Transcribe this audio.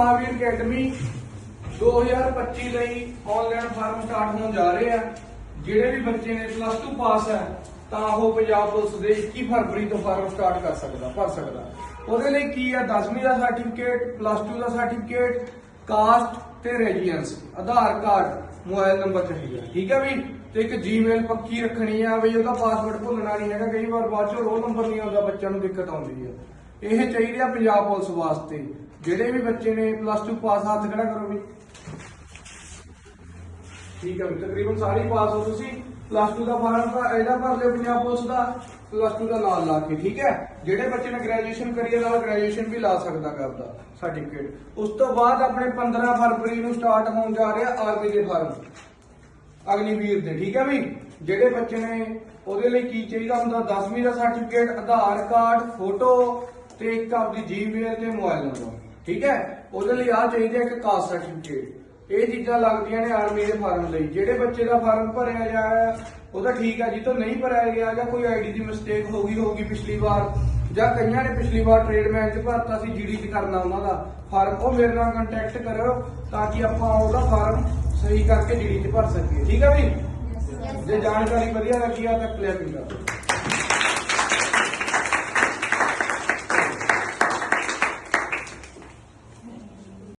Mahavir academy 2025 ਲਈ online form start ਹੋਣ ਜਾ ਰਹੇ ਆ। ਜਿਹੜੇ ਵੀ ਬੱਚੇ ਨੇ ਪਲੱਸ 2 ਪਾਸ ਹੈ, ਤਾਂ ਉਹ ਪੰਜਾਬ ਪੁਲਿਸ ਦੇ 21 ਫਰਵਰੀ ਤੋਂ ਫਾਰਮ ਸਟਾਰਟ ਕਰ ਸਕਦਾ, ਭਰ ਸਕਦਾ। ਉਹਦੇ ਲਈ ਕੀ ਹੈ 10ਵੀਂ ਦਾ ਸਰਟੀਫਿਕੇਟ ਪਲੱਸ 2 ਦਾ ਸਰਟੀਫਿਕੇਟ ਕਾਸਟ ਤੇ residence Aadhaar card, mobile number ਚਾਹੀਦਾ। ਠੀਕ ਹੈ ਵੀ? ਤੇ ਇੱਕ ਜੀਮੇਲ ਪੱਕੀ ਰੱਖਣੀ ਆ ਵੀ ਉਹਦਾ ਪਾਸਵਰਡ ਭੁੱਲਣਾ ਨਹੀਂ ਹੈਗਾ। ਕਈ ਵਾਰ ਬਾਅਦ ਚੋਂ ਰੋਲ ਨੰਬਰ ਨਹੀਂ ਆਉਂਦਾ, ਬੱਚਿਆਂ ਨੂੰ ਦਿੱਕਤ ਆਉਂਦੀ ਹੈ ਇਹ ਚਾਹੀਦੇ ਆ ਪੰਜਾਬ ਪੁਲਿਸ ਵਾਸਤੇ। ਜਿਹੜੇ ਵੀ ਬੱਚੇ ਨੇ ਪਲੱਸ 2 ਪਾਸ ਹੱਥ ਖੜਾ ਕਰੋ ਵੀ। ਠੀਕ ਹੈ ਵੀ, ਤਕਰੀਬਨ ਸਾਰੇ ਪਾਸ ਹੋ ਤੁਸੀਂ। ਪਲੱਸ 2 ਦਾ ਫਾਰਮ ਦਾ ਇਹਦਾ ਭਰ ਲਿਓ ਪੰਜਾਬ ਪੁਲਿਸ ਦਾ। ਪਲੱਸ 2 ਦਾ ਨਾਲ ਲਾ ਕੇ, ਠੀਕ ਹੈ ਜਿਹੜੇ ਬੱਚੇ ਨੇ ਗ੍ਰੈਜੂਏਸ਼ਨ ਕਰੀ ਹੈ ਨਾਲ ਗ੍ਰੈਜੂਏਸ਼ਨ ਵੀ ਲਾ ਸਕਦਾ ਕਰਦਾ ਸਰਟੀਫਿਕੇਟ ਉਸ ਤੋਂ ਬਾਅਦ ਆਪਣੇ 15 ਫਰਵਰੀ ਨੂੰ ਸਟਾਰਟ ਹੋਣ ਜਾ ਰਿਹਾ ਆਰਮੀ ਦੇ ਫਾਰਮ। ਅਗਨੀਵੀਰ ਦੇ, ਠੀਕ ਹੈ ਵੀ? ਜਿਹੜੇ ਬੱਚੇ ਨੇ ਉਹਦੇ ਲਈ ਕੀ ਚਾਹੀਦਾ ਹੁੰਦਾ? 10ਵੀਂ ਦਾ ਸਰਟੀਫਿਕੇਟ ਆਧਾਰ ਕਾਰਡ ਫੋਟੋ ਤੇ ਇੱਕ ਆਪਦੀ ਜੀਮੇਲ ਤੇ ਮੋਬਾਈਲ ਨੰਬਰ ਠੀਕ ਹੈ? ਉਹਦੇ ਲਈ ਆ ਚਾਹੀਦਾ ਇੱਕ ਕਾਸਟ ਸਰਟੀਫਿਕੇਟ ਇਹ ਚੀਜ਼ਾਂ ਲੱਗਦੀਆਂ ਨੇ ਆਰਮੀ ਦੇ ਫਾਰਮ ਲਈ। ਜਿਹੜੇ ਬੱਚੇ ਦਾ ਫਾਰਮ ਭਰਿਆ ਗਿਆ ਉਹ ਤਾਂ ਠੀਕ ਹੈ ਜੀ ਤੋਂ ਨਹੀਂ ਭਰਿਆ ਗਿਆ ਜਾਂ ਕੋਈ ਆਈਡੀ ਦੀ ਮਿਸਟੇਕ ਹੋ ਗਈ ਹੋਗੀ ਪਿਛਲੀ ਵਾਰ ਜਾਂ ਕਈਆਂ ਨੇ ਪਿਛਲੀ ਵਾਰ ਟ੍ਰੇਡਮੈਨ ਚ ਭਰਤਾ ਸੀ ਜੀਡੀ ਚ ਕਰਨਾ ਉਹਨਾਂ ਦਾ। ਫਾਰਮ ਉਹ ਮੇਰੇ ਨਾਲ ਕੰਟੈਕਟ ਕਰੋ ਤਾਂ ਕਿ ਆਪਾਂ ਉਹਦਾ ਫਾਰਮ ਸਹੀ ਕਰਕੇ ਜੀਡੀ ਚ ਭਰ ਸਕੀਏ। ਠੀਕ ਹੈ ਵੀ ਜੇ ਜਾਣਕਾਰੀ ਵਧੀਆ ਲੱਗੀ ਆ ਤਾਂ ਕਲਿੱਕ ਕਰੋ